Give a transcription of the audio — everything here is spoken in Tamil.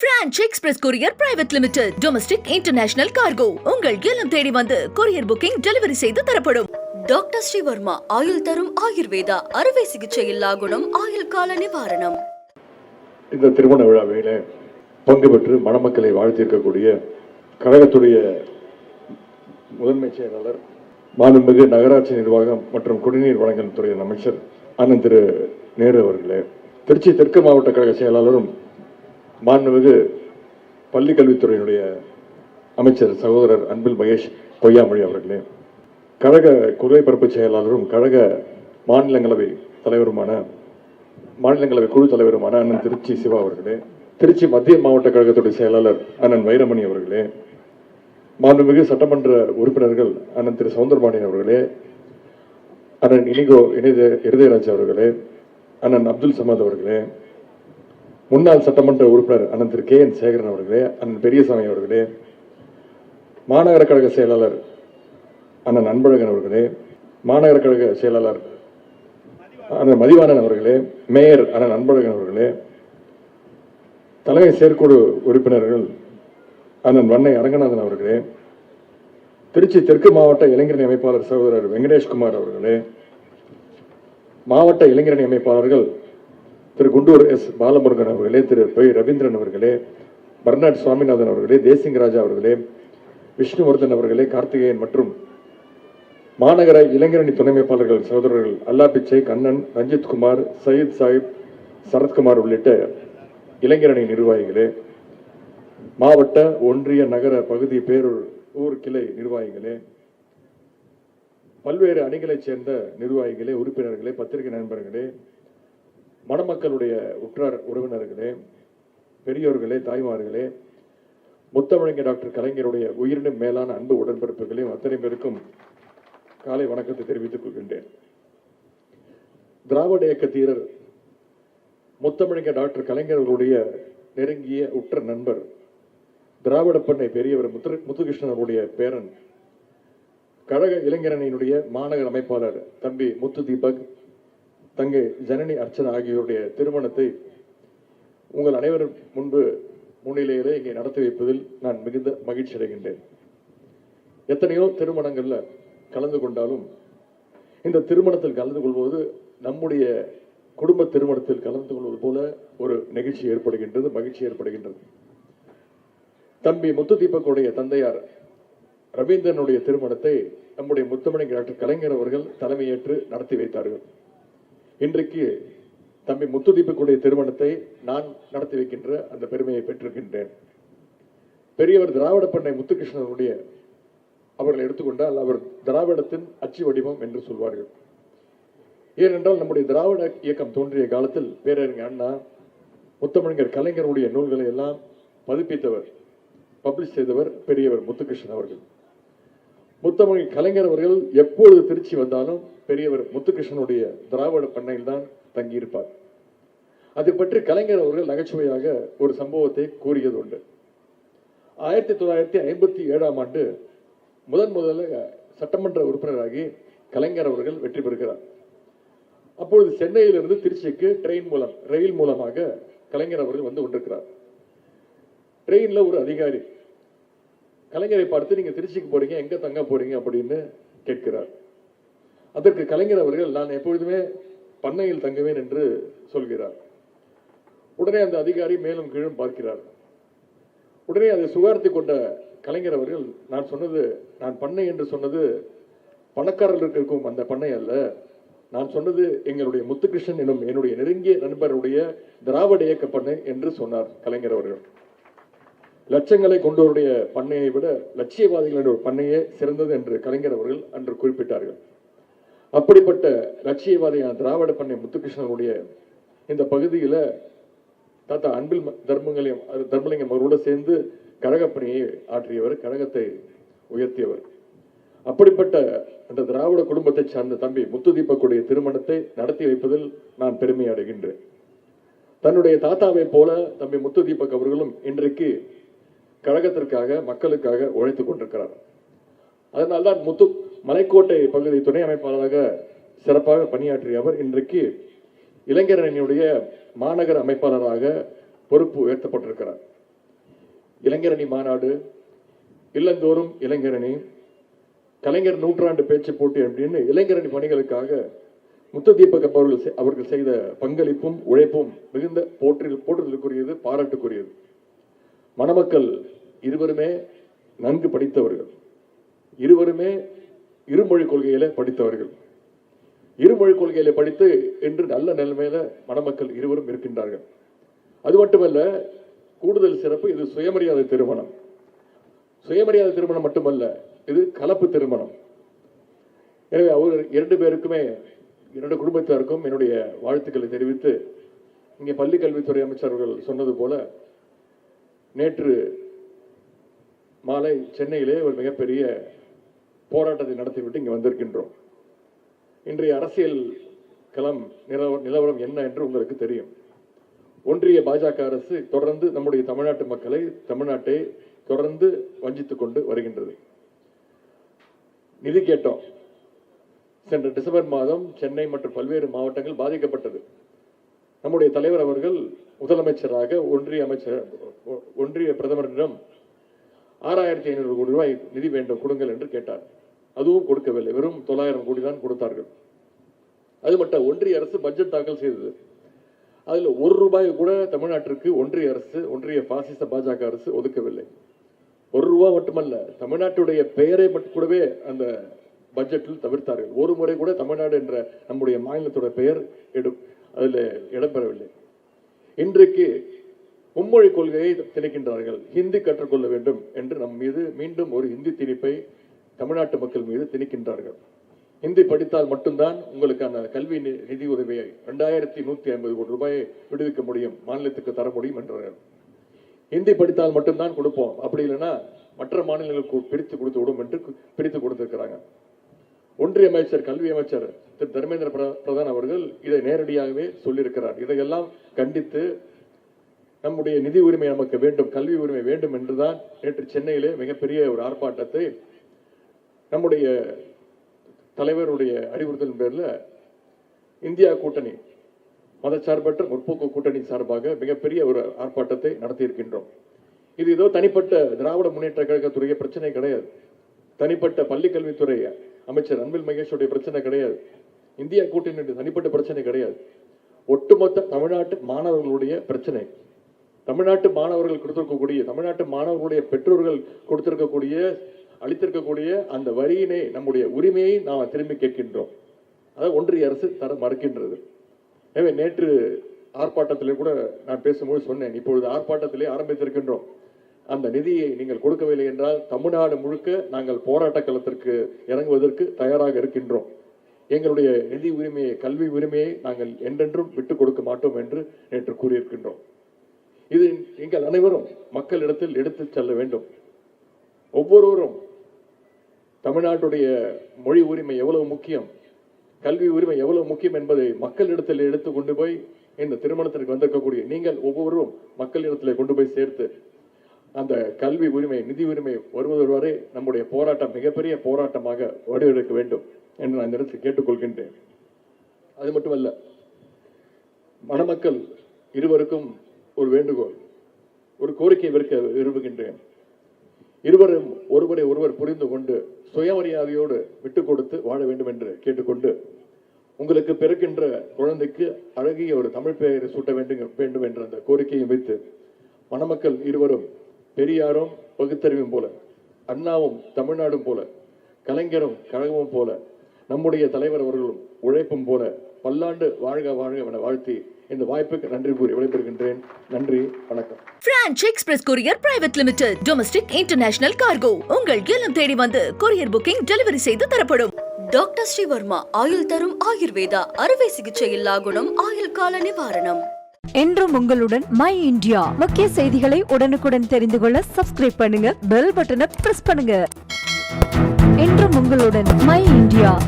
Branch express courier private limited domestic international cargo. உங்கள் இல்லம் தேடி வந்து கொரியர் புக்கிங் டெலிவரி செய்து தரப்படும். டாக்டர் ஸ்ரீவர்மா ஆயுள் தரும் ஆயுர்வேதா அறுவை சிகிச்சை இல்லா குணம் ஆயுள் கால நிவாரணம். இந்த திருமண விழாவிலே பங்கு பெற்று மணமக்களை வாழ்த்தியிருக்கக்கூடிய கழகத்துடைய முதன்மை செயலாளர் மாண்புமிகு நகராட்சி நிர்வாகம் மற்றும் குடிநீர் வழங்கல் துறை அமைச்சர் அண்ணன் திரு நேரு அவர்களே திருச்சி தெற்கு மாவட்ட கழக செயலாளரும் மாண்புமிகு பள்ளி கல்வித்துறையினுடைய அமைச்சர் சகோதரர் அன்பில் மகேஷ் பொய்யாமொழி அவர்களே கழக கொள்கை பரப்பு செயலாளரும் கழக மாநிலங்களவை தலைவருமான மாநிலங்களவை குழு தலைவருமான அண்ணன் திருச்சி சிவா அவர்களே திருச்சி மத்திய மாவட்ட கழகத்துடைய செயலாளர் அண்ணன் வைரமணி அவர்களே மாண்புமிகு சட்டமன்ற உறுப்பினர்கள் அண்ணன் திரு சவுந்தரபாண்டியன் அவர்களே அண்ணன் இனிகோ இணைய இருதயராஜ் அவர்களே அண்ணன் அப்துல் சமாத் அவர்களே முன்னாள் சட்டமன்ற உறுப்பினர் அண்ணன் திரு கே என் சேகரன் அவர்களே அண்ணன் பெரியசாமி அவர்களே மாநகர கழக செயலாளர் அண்ணன் அன்பழகன் அவர்களே மாநகர கழக செயலாளர் அண்ணன் மதிவாணன் அவர்களே மேயர் அண்ணன் அன்பழகன் அவர்களே தலைமை செயற்குழு உறுப்பினர்கள் அண்ணன் வண்ணை அரங்கநாதன் அவர்களே திருச்சி தெற்கு மாவட்ட இளைஞரணி அமைப்பாளர் சகோதரர் வெங்கடேஷ்குமார் அவர்களே மாவட்ட இளைஞரணி அமைப்பாளர்கள் திரு குண்டூர் எஸ் பாலமுருகன் அவர்களே திரு பை ரவீந்திரன் அவர்களே பர்னாட் சுவாமிநாதன் அவர்களே தேசிங் ராஜா அவர்களே விஷ்ணுவர்தன் அவர்களே கார்த்திகேயன் மற்றும் மாநகர இளைஞரணி துணைமைப்பாளர்கள் சகோதரர்கள் அல்லா பிச்சை கண்ணன் ரஞ்சித் குமார் சயீத் சாஹிப் சரத்குமார் உள்ளிட்ட இளைஞரணி நிர்வாகிகளே மாவட்ட ஒன்றிய நகர பகுதி பேரூர் ஊர் கிளை நிர்வாகிகளே பல்வேறு அணிகளைச் சேர்ந்த நிர்வாகிகளே உறுப்பினர்களே பத்திரிகை நண்பர்களே மணமக்களுடைய உற்றார் உறவினர்களே பெரியோர்களே தாய்மார்களே முத்தமிழங்க டாக்டர் கலைஞருடைய உயிரினும் மேலான அன்பு உடன்பிறப்புகளையும் அத்தனை பேருக்கும் காலை வணக்கத்தை தெரிவித்துக் கொள்கின்றேன். திராவிட இயக்க தீரர் முத்தமிழங்க டாக்டர் கலைஞர்களுடைய நெருங்கிய உற்ற நண்பர் திராவிட பண்ணை பெரியவர் முத்து முத்துகிருஷ்ணனுடைய பேரன் கழக இளைஞரணியினுடைய மாநகர அமைப்பாளர் தம்பி முத்து தீபக் தங்கை ஜனனி அர்ச்சனா ஆகியோருடைய திருமணத்தை உங்கள் அனைவரும் முன்பு முன்னிலையிலே இங்கே நடத்தி வைப்பதில் நான் மிகுந்த மகிழ்ச்சி அடைகின்றேன். எத்தனையோ திருமணங்களில் கலந்து கொண்டாலும் இந்த திருமணத்தில் கலந்து கொள்வது நம்முடைய குடும்ப திருமணத்தில் கலந்து கொள்வது போல ஒரு நிகழ்ச்சி ஏற்படுகின்றது மகிழ்ச்சி ஏற்படுகின்றது. தம்பி முத்து தீபக்குடைய தந்தையார் ரவீந்திரனுடைய திருமணத்தை நம்முடைய முத்தமிழ் டாக்டர் கலைஞர் அவர்கள் தலைமையேற்று நடத்தி வைத்தார்கள். இன்றைக்கு தம்பி முத்துதீப்புக்குடைய திருமணத்தை நான் நடத்தி வைக்கின்ற அந்த பெருமையை பெற்றிருக்கின்றேன். பெரியவர் திராவிட பண்ணை முத்துகிருஷ்ணனுடைய அவர்கள் எடுத்துக்கொண்டால் அவர் திராவிடத்தின் அச்சு வடிவம் என்று சொல்வார்கள். ஏனென்றால் நம்முடைய திராவிட இயக்கம் தோன்றிய காலத்தில் பேரறிஞர் அண்ணா முத்தமிழர் கலைஞருடைய நூல்களை எல்லாம் பதிப்பித்தவர் பப்ளிஷ் செய்தவர் பெரியவர் முத்துகிருஷ்ணன் அவர்கள். முத்தமிழ் கலைஞர் அவர்கள் எப்பொழுது திருச்சி வந்தாலும் பெரியவர் முத்துகிருஷ்ணனுடைய திராவிட பண்ணையில் தான் தங்கியிருப்பார். அதை பற்றி கலைஞர் அவர்கள் நகைச்சுவையாக ஒரு சம்பவத்தை கூறியது உண்டு ஆயிரத்தி தொள்ளாயிரத்தி ஐம்பத்தி ஏழாம் ஆண்டு முதன் முதல்ல சட்டமன்ற உறுப்பினராகி கலைஞர் அவர்கள் வெற்றி பெறுகிறார். அப்பொழுது சென்னையிலிருந்து திருச்சிக்கு ட்ரெயின் மூலம் ரயில் மூலமாக கலைஞர் அவர்கள் வந்து கொண்டிருக்கிறார். ட்ரெயினில் ஒரு அதிகாரி கலைஞரை பார்த்து நீங்க திருச்சிக்கு போறீங்க எங்க தங்க போறீங்க அப்படின்னு கேட்கிறார். அதற்கு கலைஞர் அவர்கள் நான் எப்பொழுதுமே பண்ணையில் தங்குவேன் என்று சொல்கிறார். உடனே அந்த அதிகாரி மேலும் கீழும் பார்க்கிறார். உடனே அதை சுகார்த்தி கொண்ட கலைஞர் அவர்கள் நான் சொன்னது நான் பண்ணை என்று சொன்னது பணக்காரர்களுக்கு இருக்கும் அந்த பண்ணை அல்ல. நான் சொன்னது எங்களுடைய முத்துகிருஷ்ணன் எனும் என்னுடைய நெருங்கிய நண்பருடைய திராவிட இயக்க பண்ணை என்று சொன்னார் கலைஞர் அவர்கள். லட்சங்களை கொண்டவருடைய பண்ணையை விட லட்சியவாதிகளுடைய ஒரு பண்ணையே சிறந்தது என்று கலைஞர் அவர்கள் அன்று குறிப்பிட்டார்கள். அப்படிப்பட்ட லட்சியவாதியான திராவிட பண்ணை முத்துகிருஷ்ணனுடைய இந்த பகுதியில் தாத்தா அன்பில் தர்மங்களையும் தர்மலிங்கம் அவரோடு சேர்ந்து கழகப்பணியை ஆற்றியவர் கழகத்தை உயர்த்தியவர். அப்படிப்பட்ட அந்த திராவிட குடும்பத்தை சார்ந்த தம்பி முத்து தீபக்குடைய திருமணத்தை நடத்தி வைப்பதில் நான் பெருமை அடைகின்றேன் தன்னுடைய தாத்தாவை போல தம்பி முத்து தீபக் அவர்களும் இன்றைக்கு கழகத்திற்காக மக்களுக்காக உழைத்துக் கொண்டிருக்கிறார். அதனால்தான் முத்து மலைக்கோட்டை பகுதி துணை அமைப்பாளராக சிறப்பாக பணியாற்றிய அவர் இன்றைக்கு இளைஞரணியுடைய மாநகர அமைப்பாளராக பொறுப்பு உயர்த்தப்பட்டிருக்கிறார். இளைஞரணி மாநாடு இல்லந்தோறும் இளைஞரணி கலைஞர் நூற்றாண்டு பேச்சு போட்டி அப்படின்னு இளைஞரணி பணிகளுக்காக முத்து தீபக் அவர்கள் அவர்கள் செய்த பங்களிப்பும் உழைப்பும் மிகுந்த போற்றில் போற்றுதலுக்குரியது பாராட்டுக்குரியது. மணமக்கள் இருவருமே நன்கு படித்தவர்கள். இருவருமே இருமொழி கொள்கையில படித்தவர்கள். இருமொழி கொள்கையில படித்து இன்று நல்ல நிலைமையில மணமக்கள் இருவரும் இருக்கின்றார்கள். அது மட்டுமல்ல கூடுதல் சிறப்பு இது சுயமரியாதை திருமணம். சுயமரியாதை திருமணம் மட்டுமல்ல இது கலப்பு திருமணம். எனவே அவர் இரண்டு பேருக்குமே இரண்டு குடும்பத்தாருக்கும் என்னுடைய வாழ்த்துக்களை தெரிவித்து இங்கே பள்ளி கல்வித்துறை அமைச்சர் அவர்கள் சொன்னது போல நேற்று மாலை சென்னையிலே ஒரு மிகப்பெரிய போராட்டத்தை நடத்திவிட்டு இங்கே வந்திருக்கின்றோம். இன்றைய அரசியல் களம் நிலவ- நிலவரம் என்ன என்று உங்களுக்கு தெரியும். ஒன்றிய பாஜக அரசு தொடர்ந்து நம்முடைய தமிழ்நாட்டு மக்களை தமிழ்நாட்டை தொடர்ந்து வஞ்சித்துக் கொண்டு வருகின்றது. நிதி கேட்டோம். சென்ற டிசம்பர் மாதம் சென்னை மற்றும் பல்வேறு மாவட்டங்கள் பாதிக்கப்பட்டது. நம்முடைய தலைவர் அவர்கள் முதலமைச்சராக ஒன்றிய அமைச்சர் ஒன்றிய பிரதமரிடம் ஆறாயிரத்தி ஐநூறு கோடி ரூபாய் நிதி வேண்டும் கொடுங்கள் என்று கேட்டார். அதுவும் கொடுக்கவில்லை. வெறும் தொள்ளாயிரம் கோடி தான் கொடுத்தார்கள். அது மட்டும் ஒன்றிய அரசு பட்ஜெட் தாக்கல் செய்தது. அதில் ஒரு ரூபாய் கூட தமிழ்நாட்டிற்கு ஒன்றிய அரசு ஒன்றிய பாசிச பாஜக அரசு ஒதுக்கவில்லை. ஒரு ரூபா மட்டுமல்ல தமிழ்நாட்டுடைய பெயரை மட்டும் கூடவே அந்த பட்ஜெட்டில் தவிர்த்தார்கள். ஒரு முறை கூட தமிழ்நாடு என்ற நம்முடைய மாநிலத்தோட பெயர் எடு அதில் இடம்பெறவில்லை. இன்றைக்கு மும்மொழி கொள்கையை திணிக்கின்றார்கள். ஹிந்தி கற்றுக்கொள்ள வேண்டும் என்று நம் மீது மீண்டும் ஒரு ஹிந்தி திணிப்பை தமிழ்நாட்டு மக்கள் மீது திணிக்கின்றார்கள். ஹிந்தி படித்தால் மட்டும்தான் உங்களுக்கான கல்வி நி- நிதி உதவியை ரெண்டாயிரத்தி நூத்தி ஐம்பது கோடி ரூபாயை விடுவிக்க முடியும் மாநிலத்துக்கு தர முடியும் என்றார்கள். ஹிந்தி படித்தால் மட்டும்தான் கொடுப்போம். அப்படி இல்லைன்னா மற்ற மாநிலங்களுக்கு பிரித்து கொடுத்து விடும் என்று பிரித்து கொடுத்திருக்கிறாங்க. ஒன்றிய அமைச்சர் கல்வி அமைச்சர் திரு தர்மேந்திர பிரதான் அவர்கள் இதை நேரடியாகவே சொல்லியிருக்கிறார். இதையெல்லாம் கண்டித்து நம்முடைய நிதி உரிமை நமக்கு வேண்டும் கல்வி உரிமை வேண்டும் என்றுதான் நேற்று சென்னையிலே மிகப்பெரிய ஒரு ஆர்ப்பாட்டத்தை நம்முடைய தலைவருடைய அறிவுறுத்தலின் பேரில் இந்தியா கூட்டணி மதச்சார்பற்ற முற்போக்கு கூட்டணி சார்பாக மிகப்பெரிய ஒரு ஆர்ப்பாட்டத்தை நடத்தியிருக்கின்றோம். இது ஏதோ தனிப்பட்ட திராவிட முன்னேற்ற கழகத்துடைய பிரச்சனை கிடையாது. தனிப்பட்ட பள்ளிக்கல்வித்துறை அமைச்சர் அன்பில் மகேஷுடைய பிரச்சனை கிடையாது. இந்தியா கூட்டணி தனிப்பட்ட பிரச்சனை கிடையாது. ஒட்டுமொத்த தமிழ்நாட்டு மாணவர்களுடைய பிரச்சனை. தமிழ்நாட்டு மாணவர்கள் கொடுத்திருக்கக்கூடிய தமிழ்நாட்டு மாணவர்களுடைய பெற்றோர்கள் கொடுத்திருக்கக்கூடிய அளித்திருக்கக்கூடிய அந்த வரியினை நம்முடைய உரிமையை நாம் திரும்பி கேட்கின்றோம். அதை ஒன்றிய அரசு தர மறுக்கின்றது. எனவே நேற்று ஆர்ப்பாட்டத்திலே கூட நான் பேசும்போது சொன்னேன் இப்பொழுது ஆர்ப்பாட்டத்திலே ஆரம்பித்திருக்கின்றோம். அந்த நிதியை நீங்கள் கொடுக்கவில்லை என்றால் தமிழ்நாடு முழுக்க நாங்கள் போராட்ட களத்திற்கு இறங்குவதற்கு தயாராக இருக்கின்றோம். எங்களுடைய நிதி உரிமையை கல்வி உரிமையை நாங்கள் என்றென்றும் விட்டுக் கொடுக்க மாட்டோம் என்று நேற்று கூறியிருக்கின்றோம். இது எங்கள் அனைவரும் மக்களிடத்தில் எடுத்து செல்ல வேண்டும். ஒவ்வொருவரும் தமிழ்நாட்டுடைய மொழி உரிமை எவ்வளவு முக்கியம் கல்வி உரிமை எவ்வளவு முக்கியம் என்பதை மக்களிடத்தில் எடுத்து கொண்டு போய் இந்த திருமணத்திற்கு வந்திருக்கக்கூடிய நீங்கள் ஒவ்வொருவரும் மக்களிடத்தில் கொண்டு போய் சேர்த்து அந்த கல்வி உரிமை நிதி உரிமை வருவதொரு வரை நம்முடைய போராட்டம் மிகப்பெரிய போராட்டமாக வடிவெடுக்க வேண்டும். என்று நான் இந்த இடத்தில் கேட்டுக்கொள்கின்றேன். அது மட்டுமல்ல மணமக்கள் இருவருக்கும் ஒரு வேண்டுகோள் ஒரு கோரிக்கை விற்க விரும்புகின்றேன். இருவரும் ஒருவரை ஒருவர் புரிந்து கொண்டு சுயமரியாதையோடு விட்டு கொடுத்து வாழ வேண்டும் என்று கேட்டுக்கொண்டு உங்களுக்கு பிறக்கின்ற குழந்தைக்கு அழகிய ஒரு தமிழ் பெயரை சூட்ட வேண்டும் வேண்டும் என்ற அந்த கோரிக்கையை வைத்து மணமக்கள் இருவரும் பெரியாரும் பகுத்தறிவும் போல அண்ணாவும் தமிழ்நாடும் போல கலைஞரும் கழகமும் போல நம்முடைய தலைவர் அவர்களும் உழைப்பும் போல பல்லாண்டு வாழ்க வாழ்க என வாழ்த்தி இந்த வாய்ப்புக்கு நன்றி கூறி விடைபெறுகின்றேன். நன்றி வணக்கம். Branch express courier private limited domestic international cargo. உங்கள் இல்லம் தேடி வந்து கொரியர் புக்கிங் டெலிவரி செய்து தரப்படும். டாக்டர் ஸ்ரீவர்மா ஆயுள் தரும் ஆயுர்வேதா அறுவை சிகிச்சை இல்லா குணம் ஆயுள் கால நிவாரணம். என்றும் உங்களுடன் மை இந்தியா. முக்கிய செய்திகளை உடனுக்குடன் தெரிந்து கொள்ள சப்ஸ்கிரைப் பண்ணுங்க பெல் பட்டனை பிரஸ் பண்ணுங்க. என்றும் உங்களுடன் மை இந்தியா.